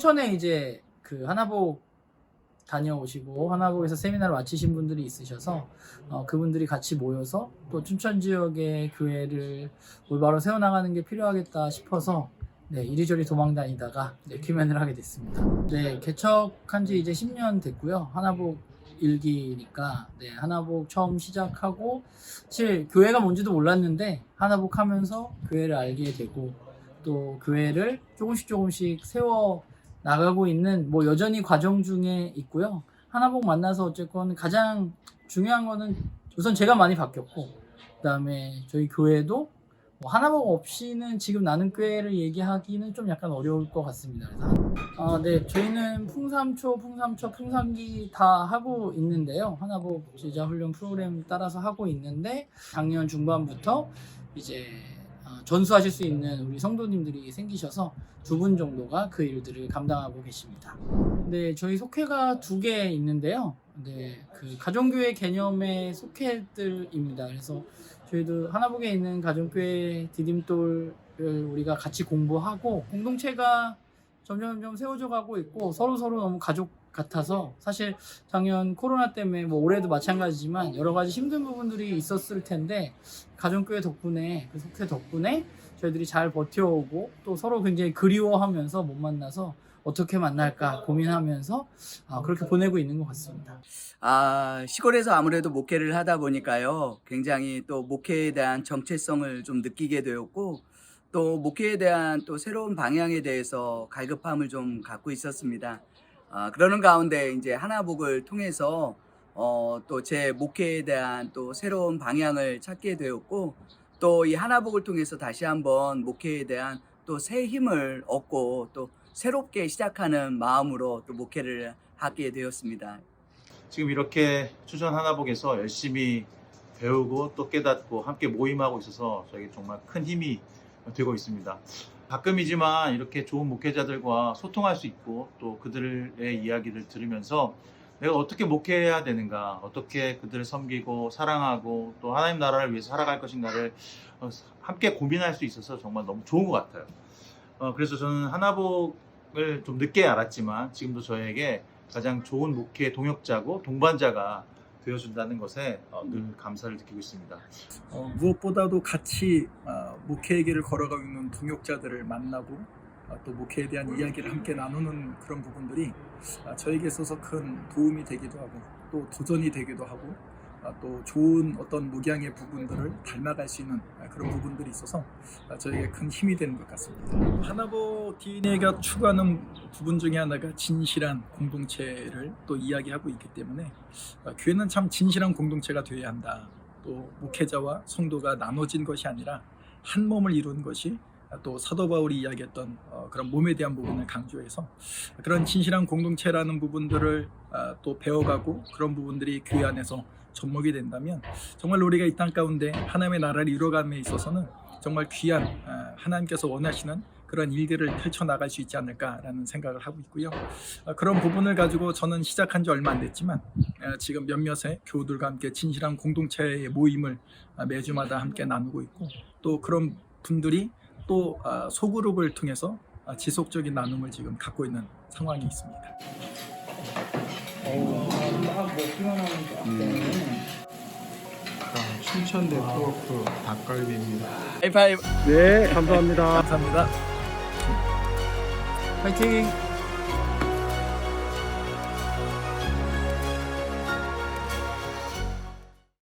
춘천에 이제 그 하나복 다녀오시고 하나복에서 세미나를 마치신 분들이 있으셔서 어, 그분들이 같이 모여서 또 춘천 지역의 교회를 올바로 세워나가는 게 필요하겠다 싶어서 네, 이리저리 도망 다니다가 네, 큐멘을 하게 됐습니다. 네, 개척한 지 이제 10년 됐고요. 하나복 일기니까 네, 하나복 처음 시작하고 사실 교회가 뭔지도 몰랐는데 하나복 하면서 교회를 알게 되고 또 교회를 조금씩 조금씩 세워 나가고 있는 뭐 여전히 과정 중에 있고요. 하나복 만나서 어쨌건 가장 중요한 거는 우선 제가 많이 바뀌었고 그다음에 저희 교회도 뭐 하나복 없이는 지금 나는 교회를 얘기하기는 좀 약간 어려울 것 같습니다. 아, 네, 저희는 풍삼초, 풍삼초, 풍삼기 다 하고 있는데요. 하나복 제자 훈련 프로그램 따라서 하고 있는데 작년 중반부터 이제 어, 전수하실 수 있는 우리 성도님들이 생기셔서 두 분 정도가 그 일들을 감당하고 계십니다. 네, 저희 속회가 두 개 있는데요. 네, 그 가정교회 개념의 속회들입니다. 그래서 저희도 하나복에 있는 가정교회 디딤돌을 우리가 같이 공부하고 공동체가 점점 점점 세워져 가고 있고 서로 서로 너무 가족 같아서 사실 작년 코로나 때문에 뭐 올해도 마찬가지지만 여러 가지 힘든 부분들이 있었을 텐데 가정교회 덕분에 그 속회 덕분에 저희들이 잘 버텨오고 또 서로 굉장히 그리워하면서 못 만나서 어떻게 만날까 고민하면서 아, 그렇게 보내고 있는 것 같습니다. 아, 시골에서 아무래도 목회를 하다 보니까요. 굉장히 또 목회에 대한 정체성을 좀 느끼게 되었고, 또 목회에 대한 또 새로운 방향에 대해서 갈급함을 좀 갖고 있었습니다. 아, 그러는 가운데 이제 하나복을 통해서 어, 또 제 목회에 대한 또 새로운 방향을 찾게 되었고, 또 이 하나복을 통해서 다시 한번 목회에 대한 또 새 힘을 얻고 또 새롭게 시작하는 마음으로 또 목회를 하게 되었습니다. 지금 이렇게 추전 하나복에서 열심히 배우고 또 깨닫고 함께 모임하고 있어서 저에게 정말 큰 힘이 되고 있습니다. 가끔이지만 이렇게 좋은 목회자들과 소통할 수 있고 또 그들의 이야기를 들으면서 내가 어떻게 목회해야 되는가, 어떻게 그들을 섬기고 사랑하고 또 하나님 나라를 위해서 살아갈 것인가를 어, 함께 고민할 수 있어서 정말 너무 좋은 것 같아요. 어, 그래서 저는 하나복을 좀 늦게 알았지만 지금도 저에게 가장 좋은 목회 동역자고 동반자가 되어준다는 것에 어, 늘 감사를 느끼고 있습니다. 어, 무엇보다도 같이 어, 길을 걸어가고 있는 동역자들을 만나고 어, 또 목회에 대한 이야기를 함께 나누는 그런 부분들이 아, 저에게 있어서 큰 도움이 되기도 하고 또 도전이 되기도 하고 아, 또 좋은 어떤 목양의 부분들을 닮아갈 수 있는 아, 그런 부분들이 있어서 아, 저에게 큰 힘이 되는 것 같습니다. 하나보 DNA가 추구하는 부분 중에 하나가 진실한 공동체를 또 이야기하고 있기 때문에 아, 교회는 참 진실한 공동체가 되어야 한다. 또 목회자와 성도가 나눠진 것이 아니라 한 몸을 이룬 것이 또 사도 바울이 이야기했던 어, 그런 몸에 대한 부분을 강조해서 그런 진실한 공동체라는 부분들을 아, 또 배워가고 그런 부분들이 교회 안에서 접목이 된다면 정말 우리가 이 땅 가운데 하나님의 나라를 이루어감에 있어서는 정말 귀한 아, 하나님께서 원하시는 그런 일들을 펼쳐 나갈 수 있지 않을까라는 생각을 하고 있고요. 아, 그런 부분을 가지고 저는 시작한 지 얼마 안 됐지만 아, 지금 몇몇의 교우들과 함께 진실한 공동체의 모임을 아, 매주마다 함께 나누고 있고 또 그런 분들이 또 아, 소그룹을 통해서 아, 지속적인 나눔을 지금 갖고 있는 상황이 있습니다. 춘천 네트워크 닭갈비입니다. 하이파이브. 네, 감사합니다. 감사합니다. 파이팅!